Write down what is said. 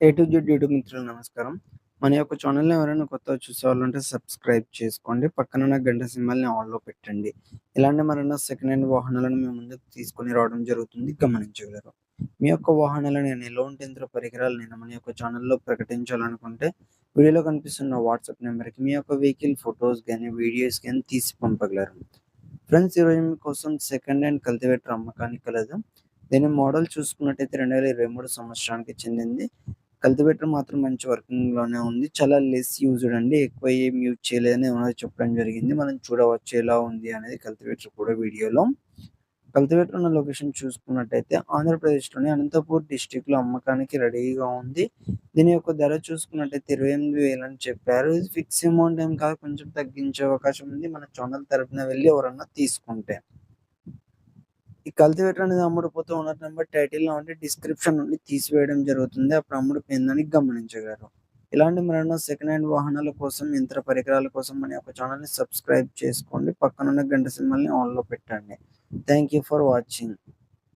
A to Z YouTube మిత్రులు నమస్కారం. మన యొక్క ఛానల్‌ని ఎవరైనా కొత్తగా చూసేవాళ్ళుంటే సబ్స్క్రైబ్ చేసుకోండి. పక్కనున్న గంట సింబల్‌ని ఆన్లో పెట్టండి. ఇలాంటి మరెన్నో సెకండ్ హ్యాండ్ వాహనాలను మేము ముందుకు తీసుకొని రావడం జరుగుతుంది గమనించగలరు. మీ యొక్క వాహనాలని ఎలాంటి పరికరాలు నేను మన యొక్క ఛానల్‌లో ప్రకటించాలనుకుంటే వీడియోలో కనిపిస్తున్న వాట్సాప్ నెంబర్కి మీ యొక్క వెహికల్ ఫోటోస్ కానీ వీడియోస్ కానీ తీసి పంపగలరు. ఫ్రెండ్స్ ఈరోజు మీకోసం సెకండ్ హ్యాండ్ కల్టివేటర్ అమ్మకానికి కలదు. దీని మోడల్ చూసుకున్నట్టయితే 2023 సంవత్సరానికి చెందింది. కల్టివేటర్ మాత్రం మంచి వర్కింగ్‌లోనే ఉంది. చాలా లెస్ యూజ్డ్ అండి. ఎక్కువ ఏం యూజ్ చేయలేదని ఓనర్ చెప్పడం జరిగింది. మనం చూడవచ్చు ఎలా ఉంది అనేది కల్టివేటర్ కూడా వీడియోలో. కల్టివేటర్ ఉన్న లొకేషన్ చూసుకున్నట్టయితే ఆంధ్రప్రదేశ్‌లోని అనంతపూర్లో అమ్మకానికి రెడీగా ఉంది. దీని యొక్క ధర చూసుకున్నట్టయితే 28,000 అని చెప్పారు. ఇది ఫిక్స్ అమౌంట్ ఏం కాదు. కొంచెం తగ్గించే అవకాశం ఉంది. మన ఛానల్ తరపున వెళ్ళి ఎవరన్నా తీసుకుంటే. ఈ కల్టివేటర్ అనేది అమ్ముడుపోతూ ఓనర్ నెంబర్ టైటిల్‌లో ఉండి డిస్క్రిప్షన్ నుండి తీసివేయడం జరుగుతుంది. అప్పుడు అమ్ముడుపోయిందని గమనించగలరు. ఇలాంటి మరెన్నో సెకండ్ హ్యాండ్ వాహనాల కోసం, యంత్ర పరికరాల కోసం మన యొక్క ఛానల్‌ని సబ్స్క్రైబ్ చేసుకోండి. పక్కనున్న గంట సింబల్‌ని ఆన్‌లో పెట్టండి. Thank you for watching.